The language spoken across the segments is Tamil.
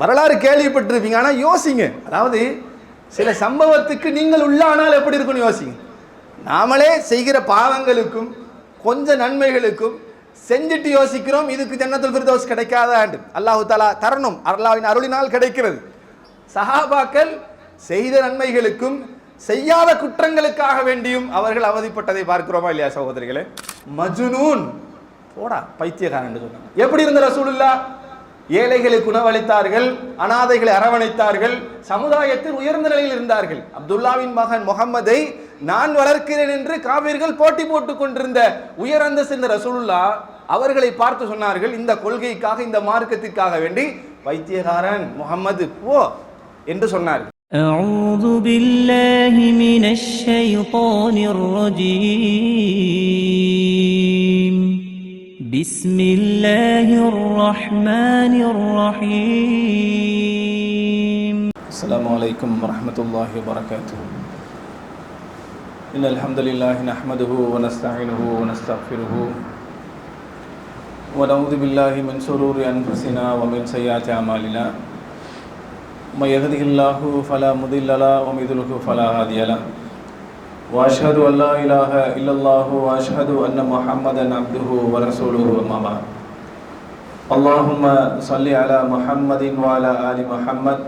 வரலாறு கேள்விப்பட்டிருப்பீங்க ஆனால் யோசிங்க. அதாவது சில சம்பவத்துக்கு நீங்கள் உள்ளானால் எப்படி இருக்கும்னு யோசிங்க. நாமளே செய்கிற பாவங்களுக்கும் கொஞ்ச நன்மைகளுக்கும் செஞ்சுட்டு யோசிக்கிறோம் இதுக்கு ஜன்னத்துல் ஃபிர்தௌஸ் கிடைக்காதாண்டு அல்லாஹு தாலா தரணும் அல்லாவின் அருளினால் கிடைக்கிறது. சஹாபாக்கள் செய்த நன்மைகளுக்கும் செய்யாத குற்றங்களுக்காக வேண்டியும் அவர்கள் அவதிப்பட்டதை பார்க்கிறோமா இல்லையா சகோதரிகளே? மஜுனூன். போடா பைத்தியகாரன் சொன்னாங்க. எப்படி இருந்த ரசூலுல்லா ஏழைகளுக்கு உணவளித்தார்கள் அனாதைகளை அரவணைத்தார்கள் சமுதாயத்தில் உயர்ந்த நிலையில் இருந்தார்கள் அப்துல்லாவின் மகன் முகம்மதை நான் வளர்க்கிறேன் என்று காவிர்கள் போட்டி போட்டுக் கொண்டிருந்த உயர் அந்தஸ்து ரசூலுல்லா அவர்களை பார்த்து சொன்னார்கள் இந்த கொள்கைக்காக இந்த மார்க்கத்திற்காக வேண்டி பைத்தியக்காரன் முகம்மது போ என்று சொன்னார்கள் أعوذ بالله من الشيطان الرجيم بسم الله الرحمن الرحيم. السلام عليكم ورحمة الله وبركاته. إن الحمد لله نحمده ونستعينه ونستغفره ونعوذ بالله من شرور أنفسنا ومن سيئات أعمالنا. من يهده الله فلا مضل له ومن يضلل فلا هادي له. وأشهد أن لا إله إلا الله وأشهد أن محمدا عبده ورسوله أما بعد اللهم صل على محمد وعلى آل محمد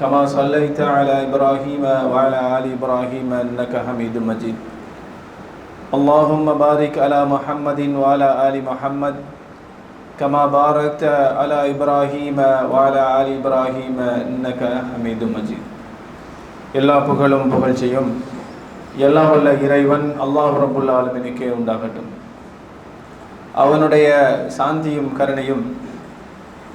كما صليت على إبراهيم وعلى آل إبراهيم إنك حميد مجيد اللهم بارك على محمد وعلى آل محمد كما باركت على إبراهيم وعلى آل إبراهيم إنك حميد مجيد எல்லா புகழும் புகழ்ச்சியும் எல்லாம் வல்ல இறைவன் அல்லாஹ் ரபுல் ஆலமினுக்கே உண்டாகட்டும். அவனுடைய சாந்தியும் கருணையும்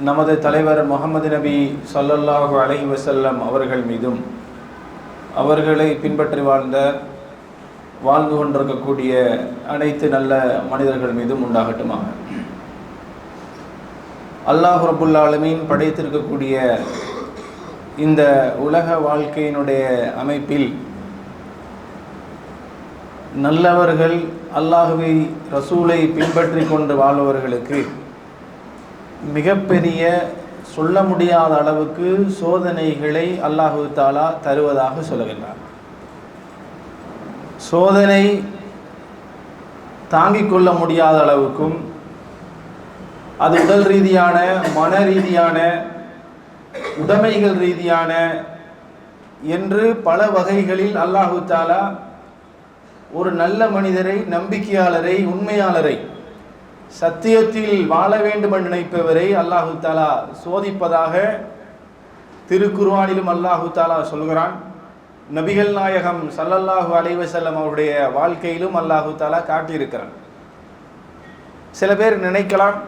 நமது தலைவர் முகமது நபி சொல்லல்லாஹு அலை வசல்லம் அவர்கள் மீதும் அவர்களை பின்பற்றி வாழ்ந்த வாழ்ந்து கொண்டிருக்கக்கூடிய அனைத்து நல்ல மனிதர்கள் மீதும் உண்டாகட்டுமாக. அல்லாஹ் ரபுல்லாலுமீன் படைத்திருக்கக்கூடிய இந்த உலக வாழ்க்கையினுடைய அமைப்பில் நல்லவர்கள் அல்லாஹுவை ரசூலை பின்பற்றி கொண்டு வாழ்பவர்களுக்கு மிகப்பெரிய சொல்ல முடியாத அளவுக்கு சோதனைகளை அல்லாஹு தாலா தருவதாக சொல்கின்றார் சோதனை தாங்கிக் கொள்ள முடியாத அளவுக்கும் அது உடல் ரீதியான மன ரீதியான உடைமைகள் ரீதியான என்று பல வகைகளில் அல்லாஹு தாலா ஒரு நல்ல மனிதரை நம்பிக்கையாளரை உண்மையாளரை சத்தியத்தில் வாழ வேண்டும் என்று நினைப்பவரை அல்லாஹு தாலா சோதிப்பதாக திருக்குர்ஆனிலும் அல்லாஹு தாலா சொல்கிறான். நபிகள் நாயகம் சல்லல்லாஹு அலைவசல்லம் அவருடைய வாழ்க்கையிலும் அல்லாஹு தாலா காட்டியிருக்கிறான். சில பேர் நினைக்கலாம்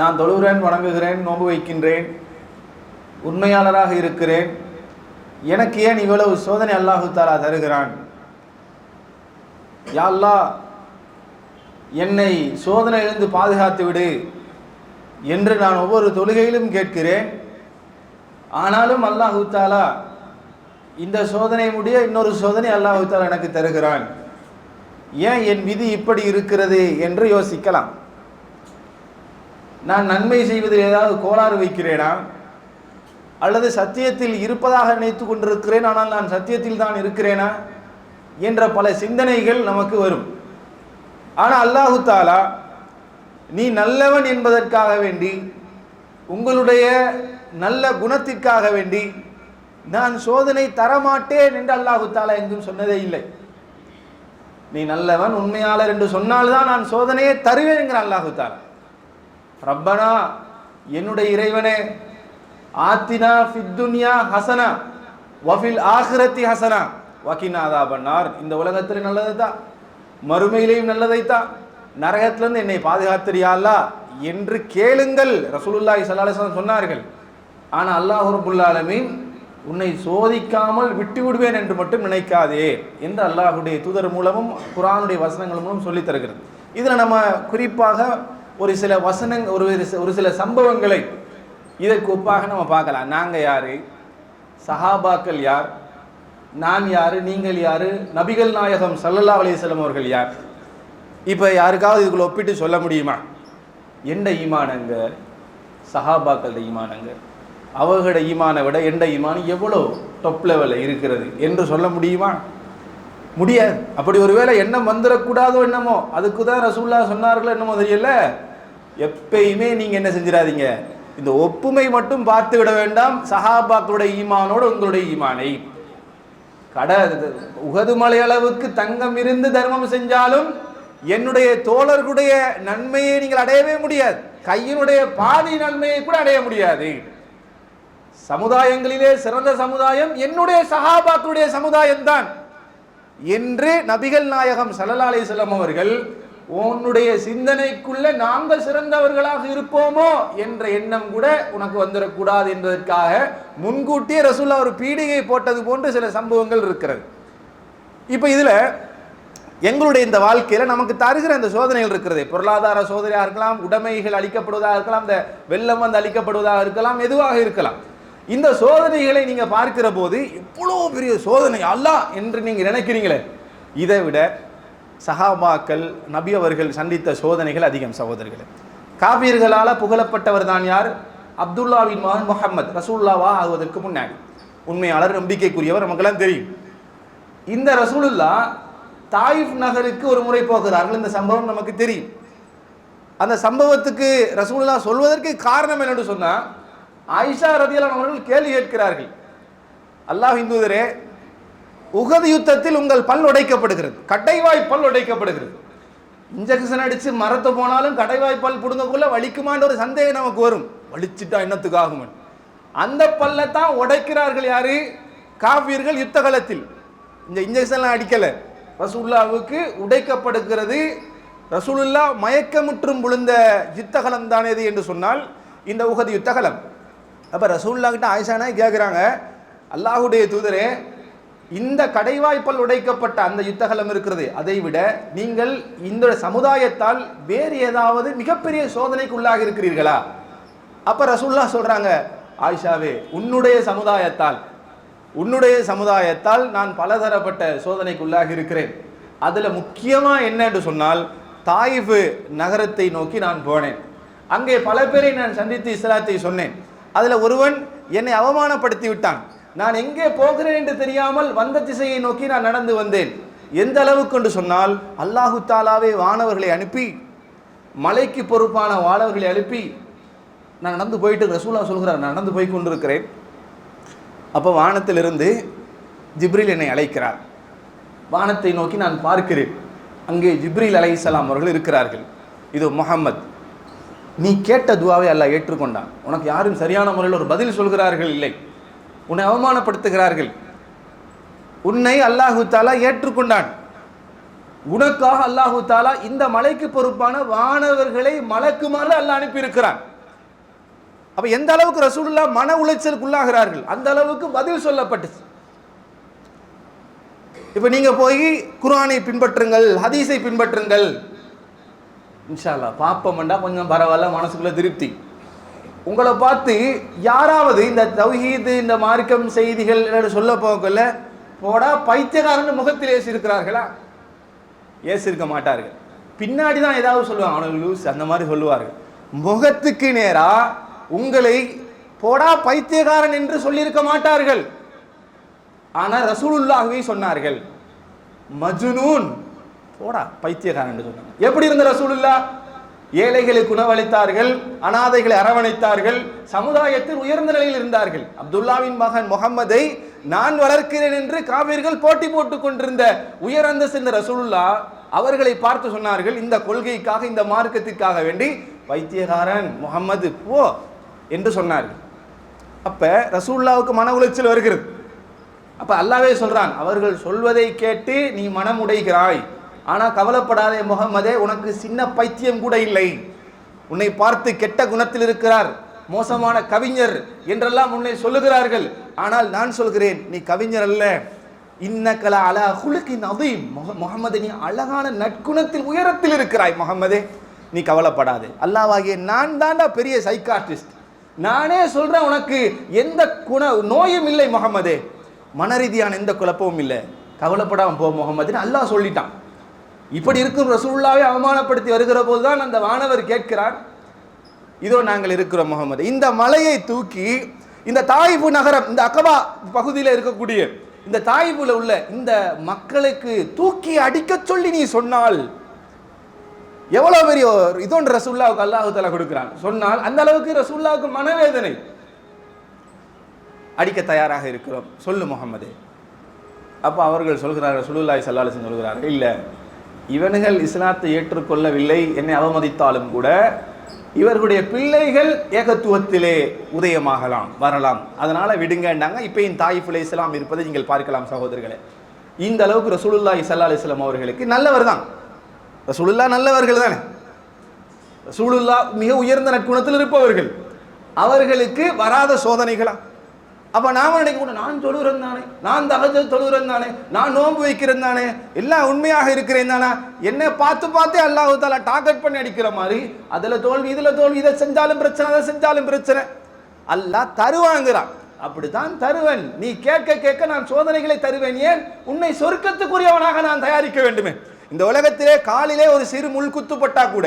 நான் தொழுகிறேன் வணங்குகிறேன் நோன்பு வைக்கின்றேன் உண்மையாளராக இருக்கிறேன் எனக்கு ஏன் இவ்வளவு சோதனை அல்லாஹு தாலா தருகிறான்? யாழ்லா என்னை சோதனையிலிருந்து பாதுகாத்து விடு என்று நான் ஒவ்வொரு தொழுகையிலும் கேட்கிறேன். ஆனாலும் அல்லாஹு தாலா இந்த சோதனை முடிய இன்னொரு சோதனை அல்லாஹு தாலா எனக்கு தருகிறான். ஏன் என் விதி இப்படி இருக்கிறது என்று யோசிக்கலாம். நான் நன்மை செய்வதில் ஏதாவது கோளாறு வைக்கிறேனா? அல்லது சத்தியத்தில் இருப்பதாக நினைத்து கொண்டிருக்கிறேன் ஆனால் நான் சத்தியத்தில் தான் இருக்கிறேனா? என்ற பல சிந்தனைகள் நமக்கு வரும். ஆனால் அல்லாஹு தாலா நீ நல்லவன் என்பதற்காக வேண்டி உங்களுடைய நல்ல குணத்திற்காக வேண்டி நான் சோதனை தரமாட்டேன் என்று அல்லாஹு தாலா எங்கும் சொன்னதே இல்லை. நீ நல்லவன் உண்மையாளர் என்று சொன்னால்தான் நான் சோதனையை தருவேன் என்கிற அல்லாஹு தாலா. ரப்பனா என்னுடைய இறைவனே ஆத்தினா ஃபித்துன்யா ஹசனா வஃபில் ஆஹிரத்தி ஹசனா. வக்கினா பண்ணார் இந்த உலகத்தில் நல்லது தான் மறுமையிலையும் நல்லதைத்தான். நரகத்திலிருந்து என்னை பாதுகாத்திரியாலா என்று கேளுங்கள். ரசூலுல்லாஹி ஸல்லல்லாஹு சொன்னார்கள். ஆனால் அல்லாஹ் ரப்புல் உன்னை சோதிக்காமல் விட்டு விடுவேன் என்று மட்டும் நினைக்காதே என்று அல்லாஹுடைய தூதர் மூலமும் குரானுடைய வசனங்கள் மூலம் சொல்லித் தருகிறது. இதில் நம்ம குறிப்பாக ஒரு சில வசனங் ஒரு ஒரு சில சம்பவங்களை இதற்கு ஒப்பாக நம்ம பார்க்கலாம். நாங்கள் யார்? சஹாபாக்கள் யார்? நான் யார் நீங்கள் யாரு நபிகள் நாயகம் சல்லல்லா அலைஹி அவர்கள் யார்? இப்போ யாருக்காவது இதுக்குள்ள ஒப்பிட்டு சொல்ல முடியுமா? எந்த ஈமானங்க சஹாபாக்களோட ஈமானங்க அவர்களோட ஈமானை விட எந்த ஈமானம் எவ்வளோ டொப் லெவலில் இருக்கிறது என்று சொல்ல முடியுமா? முடியாது. அப்படி ஒருவேளை எண்ணம் வந்துடக்கூடாதோ என்னமோ? அதுக்கு தான் ரசூல்லா சொன்னார்களோ என்னமோ தெரியல. எப்பயுமே நீங்கள் என்ன செஞ்சிடாதீங்க. இந்த ஒப்புமை மட்டும் பார்த்து விட வேண்டாம். சஹாபாக்களுடைய ஈமானோடு உங்களுடைய ஈமானை கடை உகது மலையளவுக்கு தங்கம் இருந்து தர்மம் செஞ்சாலும் என்னுடைய தோழர்களுடைய நன்மையை நீங்கள் அடையவே முடியாது. கையினுடைய பாதி நன்மையை கூட அடைய முடியாது. சமுதாயங்களிலே சிறந்த சமுதாயம் என்னுடைய சகாபாக்களுடைய சமுதாயம் தான் என்று நபிகள் நாயகம் ஸல்லல்லாஹு அலைஹி அவர்கள் உன்னுடைய சிந்தனைக்குள்ள நாங்கள் சிறந்தவர்களாக இருப்போமோ என்ற எண்ணம் கூட உனக்கு வந்துடக்கூடாது என்பதற்காக முன்கூட்டியே ரசூல்லா ஒரு பீடிகை போட்டது போன்று சில சம்பவங்கள் இருக்கிறது. இப்போ இதில் எங்களுடைய இந்த வாழ்க்கையில் நமக்கு தருகிற இந்த சோதனைகள் இருக்கிறது. பொருளாதார சோதனையாக இருக்கலாம் உடைமைகள் அளிக்கப்படுவதாக இருக்கலாம் இந்த வெள்ளம் வந்து அளிக்கப்படுவதாக இருக்கலாம் எதுவாக இருக்கலாம். இந்த சோதனைகளை நீங்கள் பார்க்கிற போது இவ்வளோ பெரிய சோதனை அல்லாஹ் என்று நீங்கள் நினைக்கிறீங்களே. இதை விட சஹாபாக்கள் நபி அவர்கள் சந்தித்த சோதனைகள் அதிகம் சகோதரர்களே. காபீர்களால புகழப்பட்டவர் தான் யார்? அப்துல்லாவின் மகன் முகமது ரசூல்லாவா ஆகுவதற்கு முன்னாடி. உண்மையாளர் நம்பிக்கைக்குரியவர் நமக்கெல்லாம் தெரியும். இந்த ரசூலுல்லா தாயிஃப் நகருக்கு ஒரு முறை போகிறார்கள். இந்த சம்பவம் நமக்கு தெரியும். அந்த சம்பவத்துக்கு ரசூலுல்லா சொல்வதற்கு காரணம் என்னென்னு சொன்னால் ஆயிஷா ரதியலான் அவர்கள் கேள்வி கேட்கிறார்கள். அல்லாஹ் இந்துதரே உகது யுத்தத்தில் உங்கள் பல் உடைக்கப்படுகிறது. கட்டைவாய் பல் உடைக்கப்படுகிறது. இன்ஜெக்ஷன் அடித்து மரத்தை போனாலும் கடைவாய் பல் பிடுங்கக்குள்ள வலிக்குமான்ற ஒரு சந்தேகம் நமக்கு வரும். வலிச்சிட்டா என்னத்துக்காகும் அந்த பல்லை தான் உடைக்கிறார்கள் யாரு? காவியர்கள் யுத்த காலத்தில். இந்த இன்ஜெக்ஷன்லாம் அடிக்கலை. ரசூல்லாவுக்கு உடைக்கப்படுகிறது. ரசூலுல்லா மயக்கமுற்றும் விழுந்த யுத்தகலம் தானே இது என்று சொன்னால் இந்த உகது யுத்தகலம் அப்போ ரசூல்லா கிட்ட ஆயிஷானா கேட்குறாங்க அல்லாஹுடைய தூதரே இந்த கடைவாய்ப்பல் உடைக்கப்பட்ட அந்த யுத்தகலம் இருக்கிறது. அதை விட நீங்கள் இந்த சமுதாயத்தால் வேறு ஏதாவது மிகப்பெரிய சோதனைக்கு உள்ளாக இருக்கிறீர்களா? அப்ப ரசூல்லா சொல்றாங்க ஆயிஷாவே உன்னுடைய சமுதாயத்தால் உன்னுடைய சமுதாயத்தால் நான் பலதரப்பட்ட சோதனைக்கு உள்ளாகி இருக்கிறேன். அதுல முக்கியமா என்ன என்று சொன்னால் தாயிஃபு நகரத்தை நோக்கி நான் போனேன். அங்கே பல பேரை நான் சந்தித்து இஸ்லாத்தை சொன்னேன். அதுல ஒருவன் என்னை அவமானப்படுத்தி விட்டான். நான் எங்கே போகிறேன் என்று தெரியாமல் வந்த திசையை நோக்கி நான் நடந்து வந்தேன். எந்த அளவுக்கு என்று சொன்னால் அல்லாஹு தாலாவே வானவர்களை அனுப்பி மலைக்கு பொறுப்பான வானவர்களை அனுப்பி நான் நடந்து போயிட்டு ரசூலா சொல்கிறார் நான் நடந்து போய் கொண்டிருக்கிறேன். அப்போ வானத்திலிருந்து ஜிப்ரில் என்னை அழைக்கிறார். வானத்தை நோக்கி நான் பார்க்கிறேன். அங்கே ஜிப்ரில் அலைஹிஸ்ஸலாம் அவர்கள் இருக்கிறார்கள். இது முஹம்மத் நீ கேட்ட துவாவை அல்லாஹ் ஏற்றுக்கொண்டான். உனக்கு யாரும் சரியான முறையில் ஒரு பதில் சொல்கிறார்கள் இல்லை. உன்னை அவமானப்படுத்துகிறார்கள். உன்னை அல்லாஹு தாலா ஏற்றுக்கொண்டான். உனக்காக அல்லாஹு தாலா இந்த மலைக்கு பொறுப்பான வானவர்களை மலக்குமாறு அல்லாஹ் அனுப்பியிருக்கிறான். அப்ப எந்த அளவுக்கு ரசூலுல்லா மன உளைச்சலுக்கு உள்ளாகிறார்கள் அந்த அளவுக்கு பதில் சொல்லப்பட்டுச்சு. இப்போ நீங்க போய் குர்ஆனை பின்பற்றுங்கள் ஹதீஸை பின்பற்றுங்கள். இன்ஷா பாப்பமண்டா கொஞ்சம் பரவாயில்ல மனசுக்குள்ள திருப்தி. உங்களை பார்த்து யாராவது இந்த தௌஹீது இந்த மார்க்கம் செய்திகள் என்று சொல்ல போகல போடா பைத்தியக்காரன் முகத்தில் ஏசிருக்கிறார்களா ஏசிருக்க மாட்டார்கள். பின்னாடி தான் ஏதாவது சொல்லுவாங்க. அவனுக்கு லூஸ் அந்த மாதிரி சொல்லுவார்கள். முகத்துக்கு நேரா உங்களை போடா பைத்தியக்காரன் என்று சொல்லியிருக்க மாட்டார்கள். ஆனால் ரசூலுல்லாகவே சொன்னார்கள். மஜுனூன் போடா பைத்தியக்காரன் என்று சொன்னாங்க. எப்படி இருந்த ரசூலுல்லா ஏழைகளுக்கு உணவளித்தார்கள் அனாதைகளை அரவணைத்தார்கள் சமுதாயத்தில் உயர்ந்த நிலையில் இருந்தார்கள். அப்துல்லாவின் மகன் முகம்மதை நான் வளர்க்கிறேன் என்று காவிர்கள் போட்டி போட்டுக் கொண்டிருந்த உயர் அந்தஸ்து ரசூலுல்லா அவர்களை பார்த்து சொன்னார்கள் இந்த கொள்கைக்காக இந்த மார்க்கத்திற்காக வேண்டி வைத்தியகாரன் முகம்மது போ என்று சொன்னார்கள். அப்ப ரசூல்லாவுக்கு மன உளைச்சல் வருகிறது. அப்ப அல்லாவே சொல்றான் அவர்கள் சொல்வதை கேட்டு நீ மனம் உடைகிறாய் ஆனால் கவலைப்படாதே முகமதே உனக்கு சின்ன பைத்தியம் கூட இல்லை. உன்னை பார்த்து கெட்ட குணத்தில் இருக்கிறார் மோசமான கவிஞர் என்றெல்லாம் உன்னை சொல்லுகிறார்கள். ஆனால் நான் சொல்கிறேன் நீ கவிஞர் அல்ல. இன்னக்கல அல நவி அதீம். முகமது நீ அழகான நற்குணத்தில் உயரத்தில் இருக்கிறாய் முகம்மதே. நீ கவலைப்படாதே. அல்லாவாகிய நான் தாண்டா பெரிய சைக்காட்ரிஸ்ட் நானே சொல்கிறேன் உனக்கு எந்த குண நோயும் இல்லை முகமதே மனரீதியான எந்த குழப்பமும் இல்லை. கவலைப்படாமல் போ முகமதுன்னு அல்லாஹ் சொல்லிட்டான். இப்படி இருக்கும் ரசூலுல்லாவை அவமானப்படுத்தி வருகிற போதுதான் அந்த வானவர் கேட்கிறார் இதோ நாங்கள் இருக்கிறோம் முகமது இந்த மலையை தூக்கி இந்த தாயிபு நகரம் இந்த அக்கபா பகுதியில் இருக்கக்கூடிய இந்த தாயிபுல உள்ள இந்த மக்களுக்கு தூக்கி அடிக்க சொல்லி நீ சொன்னால் எவ்வளவு பெரிய ஒரு இதோன்ற ரசூல்லாவுக்கு அல்லாஹு தலா கொடுக்கிறான். சொன்னால் அந்த அளவுக்கு ரசூல்லாவுக்கு மனவேதனை. அடிக்க தயாராக இருக்கிறோம். சொல்லு முகமது அப்போ அவர்கள் சொல்கிறார்கள் ரசூலுல்லாஹி ஸல்லல்லாஹு அலைஹி சொல்கிறார்கள் இல்லை. இவனுகள் இஸ்லாத்தை ஏற்றுக்கொள்ளவில்லை என்னை அவமதித்தாலும் கூட இவர்களுடைய பிள்ளைகள் ஏகத்துவத்திலே உதயமாகலாம் வரலாம். அதனால் விடுங்கண்டாங்க இப்போ என் தாயிஃபுல் இஸ்லாம் இருப்பதை நீங்கள் பார்க்கலாம் சகோதரர்களே. இந்த அளவுக்கு ரசூலுல்லாஹி ஸல்லல்லாஹு அலிஸ்லாம் அவர்களுக்கு நல்லவர் தான் ரசூலுல்லா நல்லவர்கள் தானே. ரசூலுல்லா மிக உயர்ந்த நற்குணத்தில் இருப்பவர்கள். அவர்களுக்கு வராத சோதனைகளா? அப்போ நாம நினைக்கணும் நான் தொழுகிறேன் தானே நான் தகஜ தொழுகிறேன் தானே நான் நோன்பு வைக்கிறேன் தானே எல்லாம் உண்மையாக இருக்கிறேன் தானே? என்ன பார்த்து பார்த்தே அல்லாஹு தாலா டார்கெட் பண்ணி அடிக்கிற மாதிரி அதில் தோல்வி இதில் தோல்வி இதை செஞ்சாலும் பிரச்சனை அதை செஞ்சாலும் பிரச்சனை. அல்லாஹ் தருவாங்கிறான். அப்படித்தான் தருவன். நீ கேட்க கேட்க நான் சோதனைகளை தருவேன். ஏன்? உன்னை சொர்க்கத்துக்குரியவனாக நான் தயாரிக்க வேண்டுமே. இந்த உலகத்திலே காலிலே ஒரு சிறு முள் குத்துப்பட்டா கூட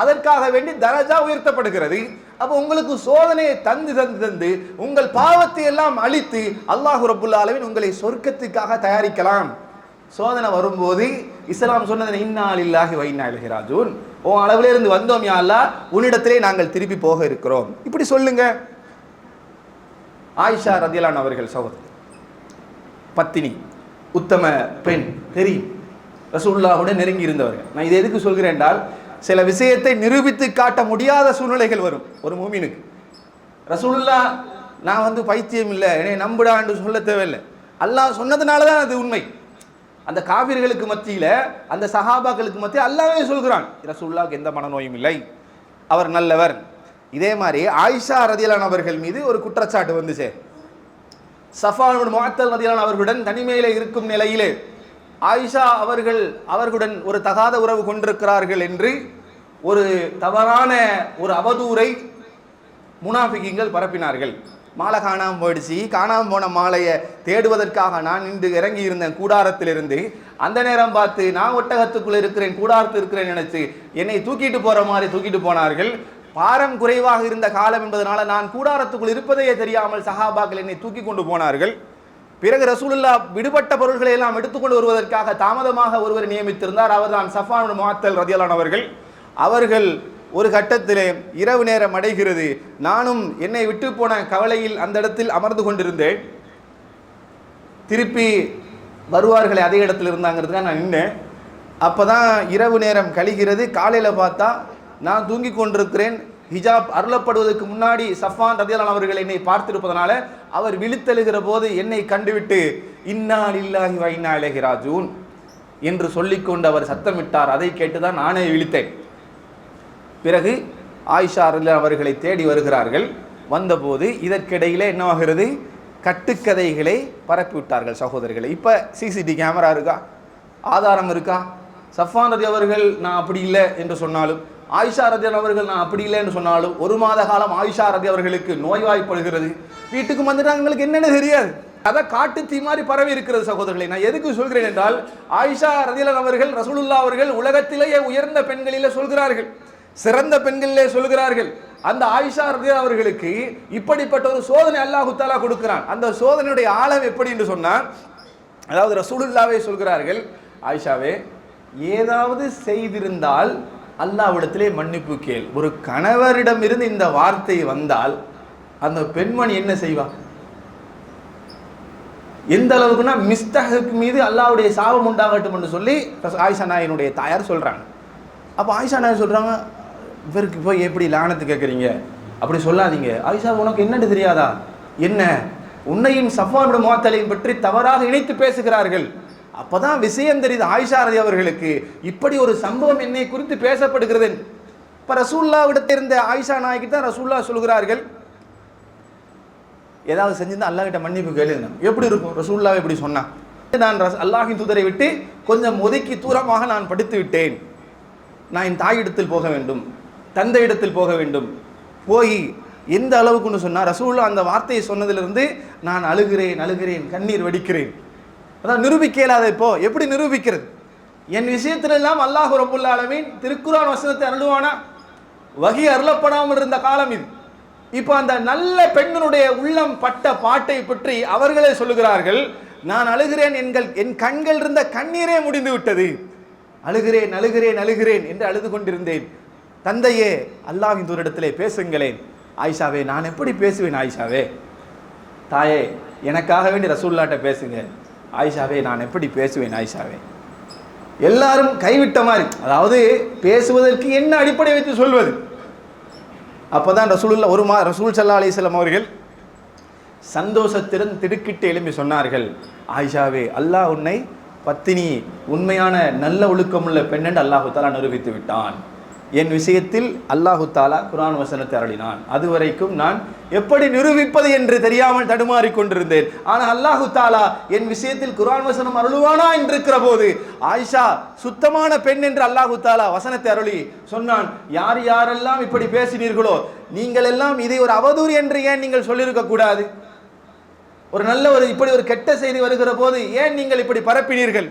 அதற்காக வேண்டி தரஜா உயர்த்தப்படுகிறது. அப்போ உங்களுக்கு சோதனையை தந்து தந்து தந்து உங்கள் பாவத்தை எல்லாம் அழித்து அல்லாஹு ரபுல்லா அளவின் உங்களை சொர்க்கத்துக்காக தயாரிக்கலாம். சோதனை வரும்போது இஸ்லாம் சொன்னது இன்னாலில்லாஹி வைனா இலஹிராஜூன் உன் அளவுல இருந்து வந்தோம் யாழ்லா அல்லாஹ் உன்னிடத்திலே நாங்கள் திருப்பி போக இருக்கிறோம். இப்படி சொல்லுங்க. ஆயிஷா ரதியலான் அவர்கள் சகோதரி பத்தினி உத்தம பெண் தெரியும் ரசூல்லாவோட நெருங்கி இருந்தவர்கள். நான் இதை எதுக்கு சொல்கிறேன் என்றால் சில விஷயத்தை நிரூபித்து காட்ட முடியாத சூழ்நிலைகள் வரும் ஒரு மூமினுக்கு. ரசூல்லா நான் வந்து பைத்தியம் இல்லை என்னை நம்புடான்னு சொல்ல தேவையில்லை. அல்லாஹ் சொன்னதுனால தான் அது உண்மை. அந்த காவிர்களுக்கு மத்தியில் அந்த சஹாபாக்களுக்கு மத்தியில் அல்லாவே சொல்கிறான் ரசூல்லாவுக்கு எந்த மனநோயும் இல்லை. அவர் நல்லவர். இதே மாதிரி ஆயிஷா ரதியலான் அவர்கள் மீது ஒரு குற்றச்சாட்டு வந்துச்சு சஃபான் முஅத்தல் ரதியலான் அவர்களுடன் தனிமையில் இருக்கும் நிலையிலே ஆயிஷா அவர்கள் அவர்களுடன் ஒரு தகாத உறவு கொண்டிருக்கிறார்கள் என்று ஒரு தவறான ஒரு அவதூறை முனாஃபிகிங்கள் பரப்பினார்கள். மாலை காணாமல் போயிடுச்சு. காணாமல் போன மாலையை தேடுவதற்காக நான் இன்று இறங்கி இருந்தேன் கூடாரத்திலிருந்து. அந்த நேரம் பார்த்து நான் ஒட்டகத்துக்குள்ளே இருக்கிறேன் கூடாரத்தில் இருக்கிறேன் நினைச்சு என்னை தூக்கிட்டு போகிற மாதிரி தூக்கிட்டு போனார்கள். பாரம் குறைவாக இருந்த காலம் என்பதனால நான் கூடாரத்துக்குள் இருப்பதையே தெரியாமல் சஹாபாக்கள் என்னை தூக்கி கொண்டு போனார்கள். பிறகு ரசூலுல்லா விடுபட்ட பொருள்களை எல்லாம் எடுத்துக்கொண்டு வருவதற்காக தாமதமாக ஒருவர் நியமித்திருந்தார். அவர்தான் சஃபான் மாத்தல் ரதியலான் அவர்கள். அவர்கள் ஒரு கட்டத்திலே இரவு நேரம் அடைகிறது. நானும் என்னை விட்டு போன கவலையில் அந்த இடத்தில் அமர்ந்து கொண்டிருந்தேன். திருப்பி வருவார்களே அதே இடத்துல இருந்தாங்கிறதுக்காக நான் நின்னேன். அப்போ தான் இரவு நேரம் கழிகிறது. காலையில் பார்த்தா நான் தூங்கி கொண்டிருக்கிறேன். ஹிஜாப் அருளப்படுவதற்கு முன்னாடி சஃபான் ரதியலான் அவர்கள் என்னை பார்த்திருப்பதனால அவர் விழித்தெழுகிற போது என்னை கண்டுவிட்டு இன்னா இல்லாஹி வைனா இலகிராஜூன் என்று சொல்லிக்கொண்டு அவர் சத்தமிட்டார் அதை கேட்டு தான் நானே விழித்தேன். பிறகு ஆயிஷா ரலியல்லாஹு அவர்களை தேடி வருகிறார்கள். வந்தபோது இதற்கிடையிலே என்னவாகிறது? கட்டுக்கதைகளை பரப்பிவிட்டார்கள் சகோதரிகளை இப்போ சிசிடி கேமரா இருக்கா? ஆதாரம் இருக்கா? சஃபான் ரதி அவர்கள் நான் அப்படி இல்லை என்று சொன்னாலும் ஆயிஷா ரதி அவர்கள் நான் அப்படி இல்லைன்னு சொன்னாலும் ஒரு மாத காலம் ஆயிஷா ரதி அவர்களுக்கு நோய்வாய்ப்படுகிறது. வீட்டுக்கு வந்துட்டாங்க எங்களுக்கு என்னென்னு தெரியாது. அதை காட்டு தீ மாதிரி பரவி இருக்கிறது சகோதரர்களை. நான் எதுக்கு சொல்கிறேன் என்றால் ஆயிஷா ரதியலன் அவர்கள் ரசூலுல்லா அவர்கள் உலகத்திலேயே உயர்ந்த பெண்களிலே சொல்கிறார்கள். சிறந்த பெண்களிலே சொல்கிறார்கள். அந்த ஆயிஷா ரதியா அவர்களுக்கு இப்படிப்பட்ட ஒரு சோதனை அல்லாஹு தாலா கொடுக்கிறான். அந்த சோதனையுடைய ஆழம் எப்படி என்று சொன்னால் அதாவது ரசூலுல்லாவே சொல்கிறார்கள் ஆயிஷாவே ஏதாவது செய்திருந்தால் அல்லாவிடத்திலே மன்னிப்பு கேள். ஒரு கணவரிடமிருந்து இந்த வார்த்தை வந்தால் அந்த பெண்மணி என்ன செய்வா? எந்த அளவுக்குன்னா மிஸ்தகுக்கு மீது அல்லாவுடைய சாபம் உண்டாகட்டும் என்று சொல்லி ஆயிஷா நாயனுடைய தாயார் சொல்றாங்க. அப்போ ஆயிஷா நாயன் சொல்றாங்க இவருக்கு போய் எப்படி லானத்து கேட்குறீங்க அப்படி சொல்லாதீங்க. ஆயிஷா உனக்கு என்னன்னு தெரியாதா? என்ன? உன்னையும் சஃபானுடைய முகத்தலையும் பற்றி தவறாக இணைத்து பேசுகிறார்கள். அப்பதான் விஷயம் தெரியுது. ஆயிஷா ரதி அவர்களுக்கு இப்படி ஒரு சம்பவம் என்னை குறித்து பேசப்படுகிறது. இப்போ ரசூல்லாவிடத்தில் இருந்த ஆயிஷா நாய்க்கு தான் ரசூல்லா சொல்கிறார்கள். ஏதாவது செஞ்சிருந்தா அல்லாஹ்கிட்ட மன்னிப்பு கேளுங்க. எப்படி இருக்கும்? ரசூல்லாவை எப்படி சொன்னான் நான் ரஸ் அல்லாஹின் தூதரை விட்டு கொஞ்சம் ஒதுக்கி தூரமாக நான் படித்து விட்டேன். நான் என் தாயிடத்தில் போக வேண்டும். தந்தை இடத்தில் போக வேண்டும். போய் எந்த அளவுக்குன்னு சொன்னால் ரசூல்லா அந்த வார்த்தையை சொன்னதிலிருந்து நான் அழுகிறேன் அழுகிறேன் கண்ணீர் வடிக்கிறேன். அதான் நிரூபிக்க இயலாத இப்போ. எப்படி நிரூபிக்கிறது? என் விஷயத்திலெல்லாம் அல்லாஹ் ரபுல்ல ஆலமீன் திருக்குறான் வசனத்தை அருளுவானா? வகி அருளப்படாமல் இருந்த காலம் இது. இப்போ அந்த நல்ல பெண்ணினுடைய உள்ளம் பட்ட பாட்டை பற்றி அவர்களே சொல்லுகிறார்கள் நான் அழுகிறேன் எங்கள் என் கண்கள் இருந்த கண்ணீரே முடிந்து விட்டது. அழுகிறேன் அழுகிறேன் அழுகிறேன் என்று அழுது கொண்டிருந்தேன். தந்தையே அல்லாஹ்வின் தூரிடத்திலே பேசுங்களேன். ஆயிஷாவே நான் எப்படி பேசுவேன் ஆயிஷாவே? தாயே எனக்காக வேண்டி ரசூல்லாட்ட பேசுங்க. ஆயிஷாவே நான் எப்படி பேசுவேன் ஆயிஷாவே? எல்லாரும் கைவிட்ட மாதிரி அதாவது பேசுவதற்கு என்ன அடிப்படை வைத்து சொல்வது? அப்போதான் ரசூலுல்லா ஒரு மா ரசூல் சல்லா அலிஸ்லாம் அவர்கள் சந்தோஷத்திறன் திடுக்கிட்டு எழும்பி சொன்னார்கள் ஆயிஷாவே அல்லாஹ் உன்னை பத்தினி உண்மையான நல்ல ஒழுக்கமுள்ள பெண்ணென்று அல்லாஹு தாலா நிரூபித்து விட்டான். என் விஷயத்தில் அல்லாஹு தாலா குரான் வசனத்தை அருளினான். அதுவரைக்கும் நான் எப்படி நிரூபிப்பது என்று தெரியாமல் தடுமாறி கொண்டிருந்தேன். ஆனால் அல்லாஹு தாலா என் விஷயத்தில் குரான் வசனம் அருளுவானா என்றிருக்கிற போது ஆயிஷா சுத்தமான பெண் என்று அல்லாஹு தாலா வசனத்தை அருளி சொன்னான். யார் யாரெல்லாம் இப்படி பேசினீர்களோ நீங்கள் எல்லாம் இதை ஒரு அவதூறு என்று ஏன் நீங்கள் சொல்லியிருக்க கூடாது? ஒரு நல்ல ஒரு இப்படி ஒரு கெட்ட செய்தி வருகிற போது ஏன் நீங்கள் இப்படி பரப்பினீர்கள்?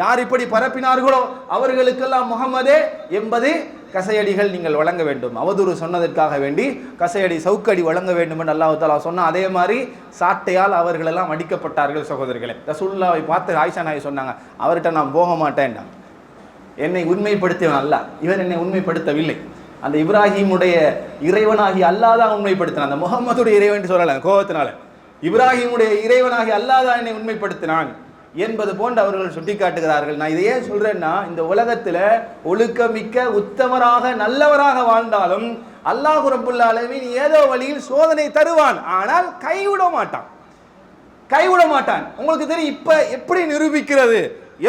யார் இப்படி பரப்பினார்களோ அவர்களுக்கெல்லாம் முகமதே என்பது கசையடிகள் நீங்கள் வழங்க வேண்டும். அவதூறு சொன்னதற்காக வேண்டி கசையடி சவுக்கடி வழங்க வேண்டும் என்று அல்லாஹ் தாலா அதே மாதிரி சாட்டையால் அவர்களெல்லாம் அடிக்கப்பட்டார்கள் சகோதரர்களே. ரசூல்லாவை பார்த்து ஆயிஷா நாய் சொன்னாங்க அவர்கிட்ட நான் போக மாட்டேன் என்னை உண்மைப்படுத்தியவன் அல்ல. இவன் என்னை உண்மைப்படுத்தவில்லை. அந்த இப்ராஹிமுடைய இறைவனாகி அல்லாதான் உண்மைப்படுத்தினான். அந்த முகமதுடைய இறைவன் சொல்லலை கோபத்தினால. இப்ராஹிமுடைய இறைவனாகி அல்லாதான் என்னை உண்மைப்படுத்தினான். என்பது போன்று அவர்கள் சுட்டிக்காட்டுகிறார்கள். நான் இதை ஏன் சொல்றேன்னா இந்த உலகத்தில் ஒழுக்கமிக்க உத்தமராக நல்லவராக வாழ்ந்தாலும் அல்லாஹ் ரபுல்லா அளவின் ஏதோ வழியில் சோதனை தருவான். ஆனால் கைவிட மாட்டான். கைவிட மாட்டான். உங்களுக்கு தெரியும் இப்ப எப்படி நிரூபிக்கிறது?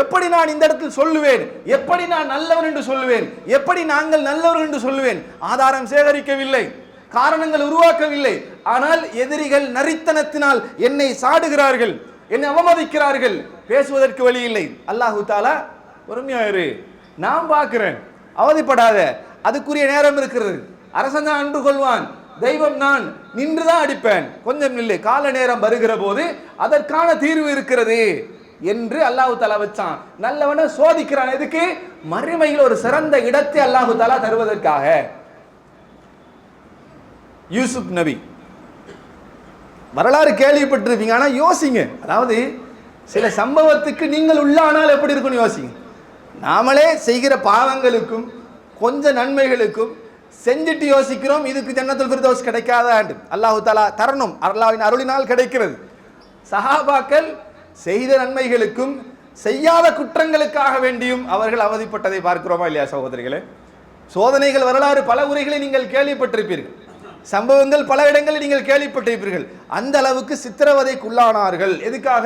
எப்படி நான் இந்த இடத்தில் சொல்லுவேன்? எப்படி நான் நல்லவன் என்று சொல்லுவேன்? எப்படி நாங்கள் நல்லவர்கள் என்று சொல்லுவேன்? ஆதாரம் சேகரிக்கவில்லை. காரணங்கள் உருவாக்கவில்லை. ஆனால் எதிரிகள் நரித்தனத்தினால் என்னை சாடுகிறார்கள். என்னை அவமதிக்கிறார்கள். பேசுவதற்கு வழி இல்லை. அல்லாஹு தாலா பொறுமையாயிரு நான் பார்க்கிறேன். அவதிப்படாத. அதுக்குரிய நேரம் இருக்கிறது. அரசன் தான் அன்று கொள்வான். தெய்வம் நான். நின்றுதான் அடிப்பேன். கொஞ்சம் நில்லு. கால நேரம் வருகிற போது அதற்கான தீர்வு இருக்கிறது என்று அல்லாஹு தாலா வச்சான். நல்லவன சோதிக்கிறான். எதுக்கு? மறுமையில் ஒரு சிறந்த இடத்தை அல்லாஹு தாலா தருவதற்காக. யூசுப் நபி. வரலாறு கேள்விப்பட்டிருப்பீங்க ஆனால் யோசிங்க. அதாவது சில சம்பவத்துக்கு நீங்கள் உள்ளானால் எப்படி இருக்கும்னு யோசிங்க. நாமளே செய்கிற பாவங்களுக்கும் கொஞ்ச நன்மைகளுக்கும் செஞ்சுட்டு யோசிக்கிறோம் இதுக்கு ஜன்னத்துல் ஃபிர்தௌஸ் கிடைக்காதாண்டு அல்லாஹு தாலா தரணும் அல்லாவின் அருளினால் கிடைக்கிறது. சஹாபாக்கள் செய்த நன்மைகளுக்கும் செய்யாத குற்றங்களுக்காக வேண்டியும் அவர்கள் அவதிப்பட்டதை பார்க்கிறோமா இல்லையா சகோதரிகளே? சோதனைகள் வரலாறு பல உரைகளை நீங்கள் கேள்விப்பட்டிருப்பீர்கள். சம்பவங்கள் பல இடங்களில் நீங்கள் கேள்விப்பட்டிருப்பீர்கள். அந்த அளவுக்கு சித்திரவதைக்குள்ளானார்கள். எதுக்காக?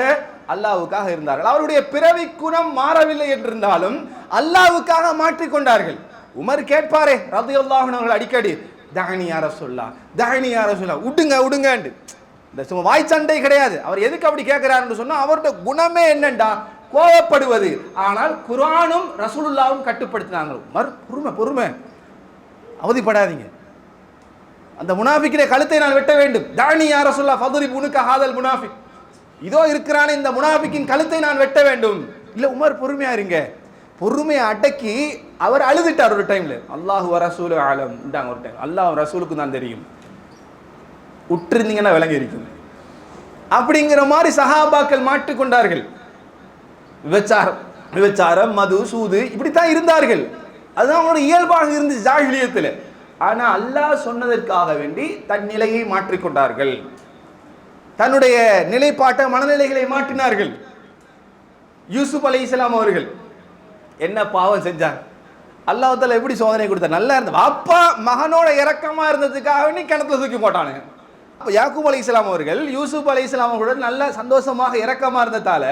அல்லாவுக்காக இருந்தார்கள். அவருடைய பிறவி குணம் மாறவில்லை என்றிருந்தாலும் அல்லாவுக்காக மாற்றிக்கொண்டார்கள் உமர் கேட்பாரே ரதியுல்லாஹன் அவர்கள் அடிக்கடி தானியார சொல்லா தானியார சொல்லா விடுங்க விடுங்கண்டு இந்த சும்மா வாய் சண்டை கிடையாது. அவர் எதுக்கு அப்படி கேட்கிறாருன்னு சொன்னால் அவருடைய குணமே என்னண்டா? கோவப்படுவது ஆனால் குரானும் ரசூலுல்லாவும் கட்டுப்படுத்தினாங்க. மறு பொறுமை பொறுமை. அவதிப்படாதீங்க. அந்த முனாஃபிக்கிற கழுத்தை நான் வெட்ட வேண்டும். தானி யார சொல்லா ஃபதுரி புனுக்க ஹாதல் முனாஃபிக். இதோ இருக்கிறானே இந்த முனாஃபிக்கின் கழுத்தை நான் வெட்ட வேண்டும். இல்லை உமர் பொறுமையா இருங்க. பொறுமையை அடக்கி அவர் அழுதுட்டார் ஒரு டைம்ல அல்லாஹு ரசூல் ஆலம் இந்தாங்க ஒரு டைம் அல்லாஹ் ரசூலுக்கு தான் தெரியும். உற்றிருந்தீங்கன்னா விளங்கி இருக்கும். அப்படிங்கிற மாதிரி சஹாபாக்கள் மாற்றிக்கொண்டார்கள் விபச்சாரம் விபச்சாரம் மது சூது இப்படித்தான் இருந்தார்கள். அதுதான் அவங்களோட இயல்பாக இருந்துச்சு ஜாகிலியத்தில் ஆனால் அல்லாஹ் சொன்னதற்காக வேண்டி தன் நிலையை மாற்றிக்கொண்டார்கள் தன்னுடைய நிலைப்பாட்டை மனநிலைகளை மாற்றினார்கள். யூசுப் அலி இஸ்லாம் அவர்கள் என்ன பாவம் செஞ்சாங்க? அல்லாஹால எப்படி சோதனை கொடுத்தா நல்லா இருந்தது அப்பா மகனோட இறக்கமாக இருந்ததுக்காக வேண்டி கிணத்துல தூக்கி போட்டானுங்க அப்போ யாக்கூப் அலி இஸ்லாம் அவர்கள் யூசுப் அலி இஸ்லாம் அவர்களுடன் நல்ல சந்தோஷமாக இறக்கமாக இருந்ததால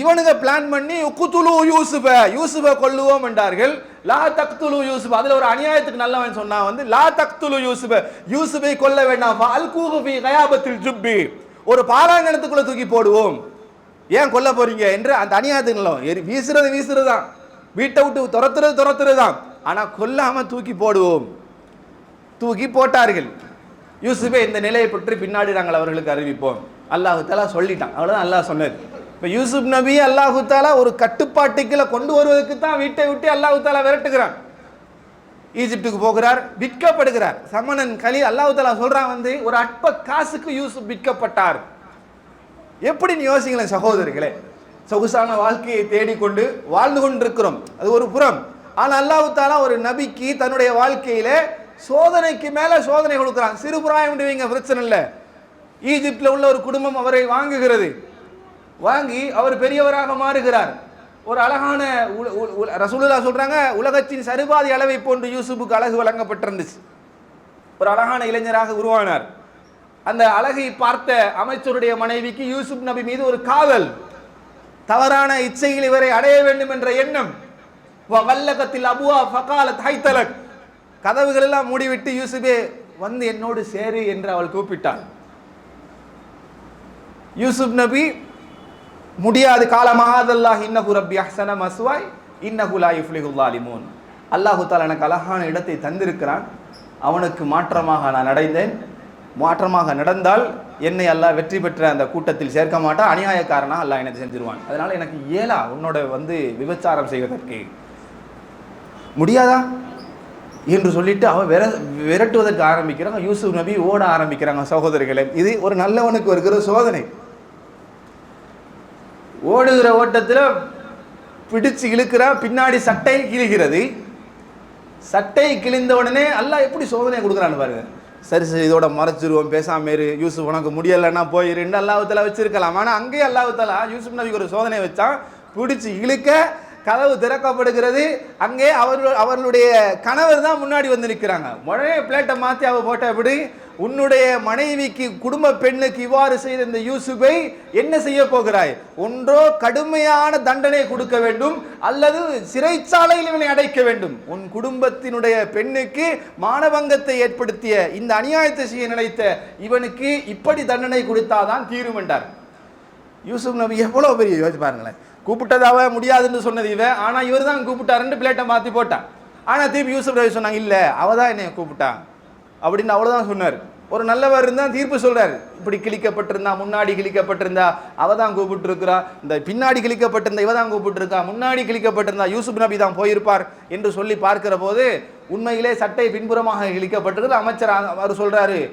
இவனுங்க பிளான் பண்ணி குத்துலு யூசுப யூசுப கொல்லுவோம் என்றார்கள். லா தக்துலு யூசுப் அதுல ஒரு அநியாயத்துக்கு நல்லவன் சொன்னா வந்து லா தக்துலு யூசுப யூசுபை கொல்ல வேண்டாம். அல் ஃபி கயாபத்தில் ஜுப்பி. ஒரு பாலாங்கணத்துக்குள்ள தூக்கி போடுவோம். ஏன் கொல்ல போறீங்க? என்று அந்த அநியாயத்துக்கு நல்லவன். எரி வீசுறது வீசுறது தான் வீட்டை விட்டு துரத்துறது துரத்துறது தான் ஆனா கொல்லாம தூக்கி போடுவோம். தூக்கி போட்டார்கள். யூசுஃபே இந்த நிலையை பற்றி பின்னாடி நாங்கள் அவர்களுக்கு அறிவிப்போம். அல்லாஹு தலா சொல்லிட்டான். அவ்வளோதான் அல்லாஹ் சொன்னது. இப்போ யூசுப் நபி அல்லாஹு தாலா ஒரு கட்டுப்பாட்டுக்குள்ள கொண்டு வருவதற்கு தான் வீட்டை விட்டு அல்லாஹு தாலா விரட்டுகிறான். ஈஜிப்டுக்கு போகிறார் விற்கப்படுகிறார். சமணன் கலி அல்லாஹு தாலா சொல்றான் வந்து ஒரு அற்ப காசுக்கு யூசுப் விற்கப்பட்டார். எப்படி யோசிங்களேன் சகோதரர்களே சொகுசான வாழ்க்கையை தேடிக்கொண்டு வாழ்ந்து கொண்டிருக்கிறோம். அது ஒரு புறம். ஆனால் அல்லாஹு தாலா ஒரு நபிக்கு தன்னுடைய வாழ்க்கையில சோதனைக்கு மேல சோதனை கொடுக்குறான். சிறு பிராயம் பிரச்சனை இல்லை. ஈஜிப்டில் உள்ள ஒரு குடும்பம் அவரை வாங்குகிறது. வாங்கி அவர் பெரியவராக மாறுகிறார். ஒரு அழகான ரசூலுல்லா உல- சொல்றாங்க உலகத்தின் சருபாதி அளவை போன்று யூசுப்புக்கு அழகு வழங்கப்பட்டிருந்துச்சு. ஒரு அழகான இளைஞராக உருவானார். அந்த அழகை பார்த்த அமைச்சருடைய மனைவிக்கு யூசுப் நபி மீது ஒரு காதல். தவறான இச்சையில் இவரை அடைய வேண்டும் என்ற எண்ணம். வ- வல்லகத்தில் அபுவா ஃபகாலத் ஹைத்தலக். கதவுகள் எல்லாம் மூடிவிட்டு யூசுபே வந்து என்னோடு சேரு என்று அவள் கூப்பிட்டாள். யூசுப் நபி முடியாது. காலமாதல்லாஹ் இன்னஹு ரப்பி அஹ்சன மசுவாய் இன்னஹு லா யுஃப்லிஹுல் ஸாலிமூன். அல்லாஹு தஆலா எனக்கு அழகான இடத்தை தந்திருக்கிறான். அவனுக்கு மாற்றமாக நான் அடைந்தேன் மாற்றமாக நடந்தால் என்னை அல்லாஹ் வெற்றி பெற்ற அந்த கூட்டத்தில் சேர்க்க மாட்டான். அநியாயக்காரனா அல்லாஹ் எனக்கு செஞ்சிருவான். அதனால் எனக்கு ஏலா உன்னோட வந்து விபச்சாரம் செய்வதற்கு. முடியாதா? என்று சொல்லிட்டு அவன் விர விரட்டுவதற்கு ஆரம்பிக்கிறாங்க. யூசுப் நபி ஓட ஆரம்பிக்கிறாங்க சகோதரிகளே. இது ஒரு நல்லவனுக்கு வருகிற சோதனை. ஓடுகிற ஓட்டத்தில் பிடிச்சு இழுக்கிறான் பின்னாடி சட்டை கிழிகிறது. சட்டை கிழிந்த உடனே எல்லாம் எப்படி சோதனை கொடுக்குறான்னு பாருங்க. சரி சரி இதோட மறைச்சிருவோம் பேசாம இரு. யூசுப் உனக்கு முடியலைன்னா போயிருன்னு அல்லாஹுத்தலா வச்சிருக்கலாம். ஆனால் அங்கேயே அல்லாஹுத்தலா யூசுப் நபிக்கு ஒரு சோதனை வச்சான். பிடிச்சி இழுக்க கதவு திறக்கப்படுகிறது. அங்கே அவர்கள் அவர்களுடைய கணவர் தான் முன்னாடி வந்து நிற்கிறாங்க உடனே பிளேட்டை மாற்றி அவள் போட்ட எப்படி? உன்னுடைய மனைவிக்கு குடும்ப பெண்ணுக்கு இவ்வாறு செய்த இந்த யூசுஃபை என்ன செய்ய போகிறாய்? ஒன்றோ கடுமையான தண்டனை கொடுக்க வேண்டும் அல்லது சிறைச்சாலையில் இவனை அடைக்க வேண்டும். உன் குடும்பத்தினுடைய பெண்ணுக்கு மானபங்கத்தை ஏற்படுத்திய இந்த அநியாயத்தை செய்ய நினைத்த இவனுக்கு இப்படி தண்டனை கொடுத்தாதான் தீரும் என்றார். யூசுப் நபி எவ்வளோ பெரிய யோசிச்சு பாருங்களேன். கூப்பிட்டதாவ முடியாதுன்னு சொன்னது இவன் ஆனால் இவர் தான் கூப்பிட்டாருன்னு பிளேட்டை மாற்றி போட்டான். ஆனால் திருப்பி யூசுப் நபி சொன்னாங்க இல்லை அவள் தான் என்னை கூப்பிட்டான். அப்படின்னு அவ்வளோதான் சொன்னார். ஒரு நல்லவர் இருந்தால் தீர்ப்பு சொல்கிறார் இப்படி கிழிக்கப்பட்டிருந்தா முன்னாடி கிழிக்கப்பட்டிருந்தா அவ தான் கூப்பிட்டுருக்கிறா. இந்த பின்னாடி கிழிக்கப்பட்டிருந்தா இவ தான் கூப்பிட்டுருக்கா. முன்னாடி கிழிக்கப்பட்டிருந்தா யூசுப் நபி தான் போயிருப்பார் என்று சொல்லி பார்க்கிற போது உண்மையிலே சட்டை பின்புறமாக கிழிக்கப்பட்டிருக்கிறது. அமைச்சர் அவர் சொல்கிறாரு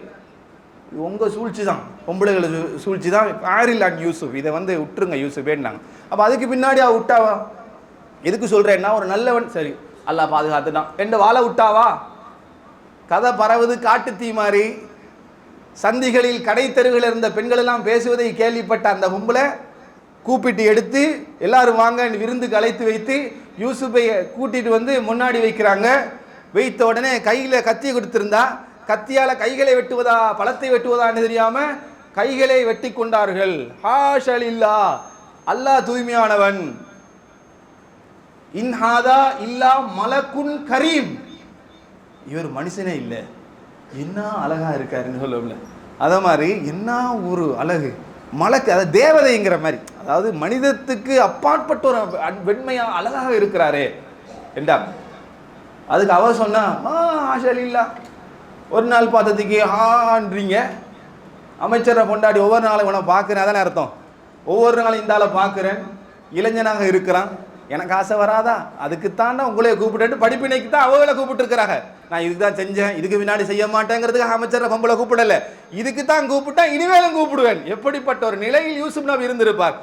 உங்கள் சூழ்ச்சி தான். பொம்பளைகளை சூ- சூழ்ச்சி தான். ஆரில் அண்ட் யூசுப்? இதை வந்து விட்டுருங்க யூசுஃபேன்னாங்க அப்போ அதுக்கு பின்னாடி அவள் விட்டாவா? எதுக்கு சொல்கிறேன்னா ஒரு நல்லவன் சரி அல்லாஹ் பாதுகாத்துட்டான். ரெண்டு வாழை விட்டாவா? கதை பரவுது காட்டு தீ மாதிரி. சந்திகளில் கடை தெருவில் இருந்த பெண்கள் எல்லாம் பேசுவதை கேள்விப்பட்ட அந்த கும்பலை கூப்பிட்டு எடுத்து எல்லாரும் வாங்க விருந்துக்கு அழைத்து வைத்து யூசுஃபை கூட்டிட்டு வந்து முன்னாடி வைக்கிறாங்க. வைத்த உடனே கையில் கத்தி கொடுத்துருந்தா கத்தியால் கைகளை வெட்டுவதா பழத்தை வெட்டுவதான்னு தெரியாமல் கைகளை வெட்டி கொண்டார்கள். ஹாஷல் இல்லா அல்லாஹ் தூய்மையானவன். இன்ஹாதா இல்லா மலக்குன் கரீம். இவர் மனுஷனே இல்லை. என்ன அழகாக இருக்காருன்னு சொல்லுவோம்ல. அதை மாதிரி என்ன ஒரு அழகு? மலக்கு அதாவது தேவதைங்கிற மாதிரி. அதாவது மனிதத்துக்கு அப்பாற்பட்ட ஒரு வெண்மையாக அழகாக இருக்கிறாரே என்றா அதுக்கு அவ சொன்னா ஆ ஆஷல் இல்லா ஒரு நாள் பார்த்ததுக்கு ஆன்றீங்க. அமைச்சரை கொண்டாடி ஒவ்வொரு நாளும் உன பார்க்குறேன். அதானே அர்த்தம். ஒவ்வொரு நாளும் இந்த ஆளை பார்க்குறேன். இளைஞனாக இருக்கிறான். எனக்கு ஆசை வராதா? அதுக்குத்தான் உங்களை உங்களே கூப்பிட்டு படிப்பினைக்கு தான் அவங்கள கூப்பிட்டுருக்கிறாங்க. நான் இதுக்கு தான் செஞ்சேன். இதுக்கு முன்னாடி செய்ய மாட்டேங்கிறதுக்கு அமைச்சரை பொம்பளை கூப்பிடல. இதுக்கு தான் கூப்பிட்டா இனிமேலும் கூப்பிடுவேன். எப்படிப்பட்ட ஒரு நிலையில் யூசுப் நபி இருந்திருப்பார்?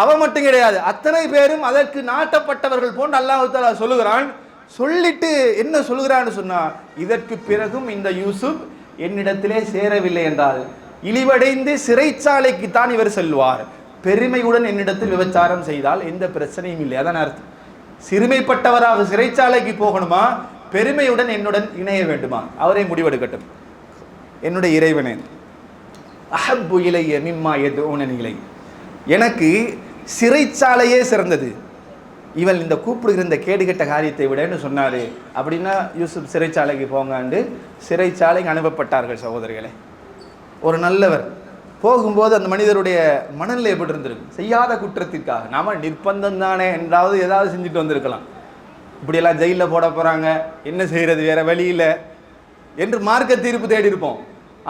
அவ மட்டும் கிடையாது. அத்தனை பேரும் அதற்கு நாட்டப்பட்டவர்கள் போன்று அல்லாஹ் சொல்லுகிறான். சொல்லிட்டு என்ன சொல்லுகிறான்னு சொன்னா இதற்கு பிறகும் இந்த யூசுப் என்னிடத்திலே சேரவில்லை என்றால் இழிவடைந்து சிறைச்சாலைக்கு தான் இவர் செல்வார். பெருமையுடன் என்னிடத்தில் விபச்சாரம் செய்தால் எந்த பிரச்சனையும் இல்லை. அதான் அர்த்தம். சிறுமைப்பட்டவராக சிறைச்சாலைக்கு போகணுமா? பெருமையுடன் என்னுடன் இணைய வேண்டுமா? அவரே முடிவெடுக்கட்டும். என்னுடைய இறைவனே அஹப்பு இலைய மிம்மா எது நிலை. எனக்கு சிறைச்சாலையே சிறந்தது. இவள் இந்த கூப்பிடுகிற இந்த கேடுகெட்ட காரியத்தை விடன்னு சொன்னாரு. அப்படின்னா யூசுப் சிறைச்சாலைக்கு போங்காண்டு சிறைச்சாலைக்கு அனுப்பப்பட்டார்கள் சகோதரிகளே. ஒரு நல்லவர். போகும்போது அந்த மனிதருடைய மனநிலை எப்படி இருந்திருக்கும்? செய்யாத குற்றத்திற்காக. நாம நிர்பந்தம் தானே என்றாவது ஏதாவது செஞ்சுட்டு வந்திருக்கலாம். இப்படியெல்லாம் ஜெயிலில் போட போகிறாங்க என்ன செய்கிறது வேற வழியில் என்று மார்க்க தீர்ப்பு தேடி இருப்போம்.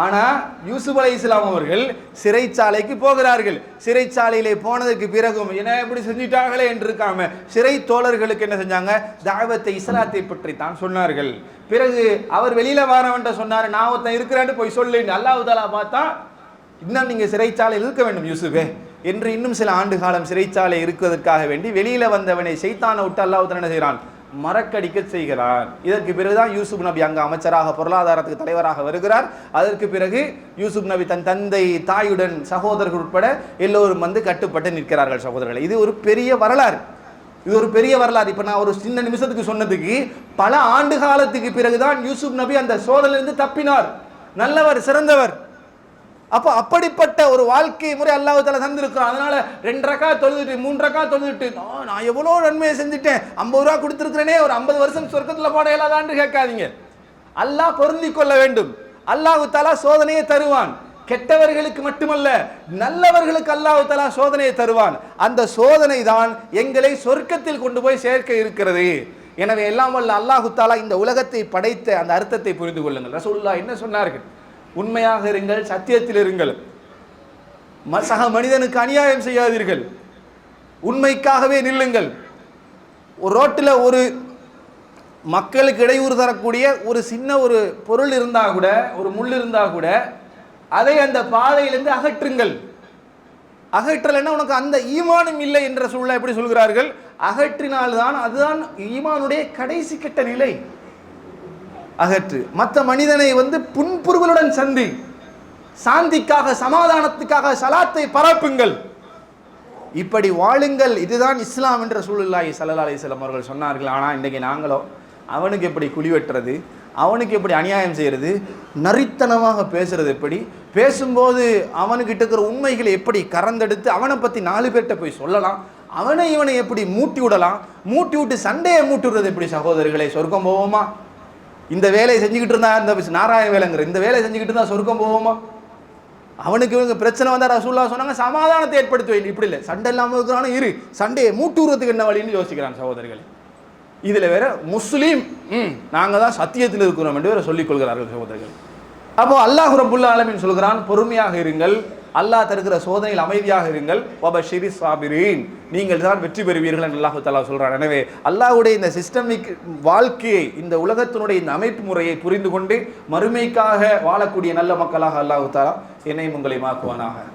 ஆனால் யூசுப் அலை இஸ்லாம் அவர்கள் சிறைச்சாலைக்கு போகிறார்கள். சிறைச்சாலையிலே போனதற்கு பிறகும் என்ன இப்படி செஞ்சிட்டாங்களே என்று இருக்காம சிறை தோழர்களுக்கு என்ன செஞ்சாங்க? தாவத்தை இஸ்லாத்தை பற்றி தான் சொன்னார்கள். பிறகு அவர் வெளியில் வாரவன்ட்ட சொன்னார் நான் ஒருத்தன் இருக்கிறேன்னு போய் சொல்லு அல்லாஹ் பார்த்தா இன்னும் நீங்கள் சிறைச்சாலையில் இருக்க வேண்டும் யூசுஃபே என்று இன்னும் சில ஆண்டு காலம் சிறைச்சாலை இருக்குவதற்காக வேண்டி வெளியில் வந்தவனை செய்தான விட்டு அல்லாஹ் என்ன செய்கிறான்? மறக்கடிக்க செய்கிறான். இதற்கு பிறகுதான் யூசுப் நபி அங்கு அமைச்சராக பொருளாதாரத்துக்கு தலைவராக வருகிறார். அதற்கு பிறகு யூசுப் நபி தன் தந்தை தாயுடன் சகோதரர்கள் உட்பட எல்லோரும் வந்து கட்டுப்பட்டு நிற்கிறார்கள் சகோதரர்களை. இது ஒரு பெரிய வரலாறு. இது ஒரு பெரிய வரலாறு. இப்போ நான் ஒரு சின்ன நிமிஷத்துக்கு சொன்னதுக்கு பல ஆண்டு காலத்துக்கு பிறகுதான் யூசுப் நபி அந்த சோதனையிலிருந்து தப்பினார். நல்லவர் சிறந்தவர். அப்போ அப்படிப்பட்ட ஒரு வாழ்க்கை முறை அல்லாஹால தந்திருக்கிறோம் அதனால ரெண்டு ரக்கா தொழுதுட்டு மூன்று ரக்கா தொழுதுட்டு "நான் எவ்வளோ நன்மையை செஞ்சுட்டேன். ஐம்பது ரூபா கொடுத்துருக்கிறேனே ஒரு ஐம்பது வருஷம் சொர்க்கத்தில் போட இயலாதான்னு கேட்காதீங்க. அல்லாஹ் பொருந்தி கொள்ள வேண்டும். அல்லாஹு தாலா சோதனையை தருவான். கெட்டவர்களுக்கு மட்டுமல்ல நல்லவர்களுக்கு அல்லாஹு தலா சோதனையை தருவான். அந்த சோதனை தான் எங்களை சொர்க்கத்தில் கொண்டு போய் சேர்க்க இருக்கிறது. எனவே எல்லாம் வல்ல அல்லாஹு தாலா இந்த உலகத்தை படைத்த அந்த அர்த்தத்தை புரிந்து கொள்ளுங்கள். ரசூல்லா என்ன சொன்னார்கள்? உண்மையாக இருங்கள் சத்தியத்தில் இருங்கள். சக மனிதனுக்கு அநியாயம் செய்யாதீர்கள். உண்மைக்காகவே நில்லுங்கள். ஒரு ரோட்டில் ஒரு மக்களுக்கு இடையூறு தரக்கூடிய ஒரு சின்ன ஒரு பொருள் இருந்தால் கூட ஒரு முள் இருந்தால் கூட அதை அந்த பாதையிலிருந்து அகற்றுங்கள். அகற்றலைன்னா உனக்கு அந்த ஈமானும் இல்லை என்ற சூழலை எப்படி சொல்கிறார்கள்? அகற்றினால்தான் அதுதான் ஈமானுடைய கடைசி கட்ட நிலை. அகற்று. மற்ற மனிதனை வந்து புன்புருவலுடன் சந்தி. சாந்திக்காக சமாதானத்துக்காக சலாத்தை பரப்புங்கள். இப்படி வாழுங்கள். இதுதான் இஸ்லாம் என்ற சூழலாகி சல்லா அலிஸ்லாம் அவர்கள் சொன்னார்கள். ஆனால் இன்றைக்கி நாங்களோ அவனுக்கு எப்படி குழி வெட்டுறது அவனுக்கு எப்படி அநியாயம் செய்கிறது நரித்தனமாக பேசுறது எப்படி பேசும்போது அவனுக்கிட்ட இருக்கிற உண்மைகளை எப்படி கறந்தெடுத்து அவனை பற்றி நாலு பேர்கிட்ட போய் சொல்லலாம் அவனை இவனை எப்படி மூட்டி விடலாம் மூட்டி விட்டு சண்டையை மூட்டி விடுறது எப்படி சகோதரர்களை சொர்க்கம் போவோமா? இந்த வேலையை செஞ்சுக்கிட்டு இருந்தா இந்த நாராயண வேலைங்கிற இந்த வேலையை செஞ்சுக்கிட்டு இருந்தா சொர்க்கம் போவோமா அவனுக்கு இவங்க பிரச்சனை வந்தா ரசூல்லா சொன்னாங்க சமாதானத்தை ஏற்படுத்தி வைங்க. இப்படி இல்லை சண்டை இல்லாமல் இருக்கிறானு இரு. சண்டையை மூட்டுறதுக்கு என்ன வழின்னு யோசிக்கிறான் சகோதரிகள். இதில் வேற முஸ்லீம் ம் நாங்கள் தான் சத்தியத்தில் இருக்கிறோம் என்று வேற சொல்லிக் கொள்கிறார்கள் சகோதரர்கள் அப்போ அல்லாஹ் ரபுல்லா ஆலமின் சொல்கிறான் பொறுமையாக இருங்கள். அல்லாஹ் தருகிற சோதனையில் அமைதியாக இருங்கள். வபஷிரி சாபிரீன் நீங்கள் தான் வெற்றி பெறுவீர்கள் என்று அல்லாஹு தாலா சொல்கிறான் எனவே அல்லாஹுடைய இந்த சிஸ்டமிக் வாழ்க்கையை இந்த உலகத்தினுடைய இந்த அமைப்பு முறையை புரிந்து கொண்டு மறுமைக்காக வாழக்கூடிய நல்ல மக்களாக அல்லாஹு தாலா என்னையும் உங்களை மாக்குவானாக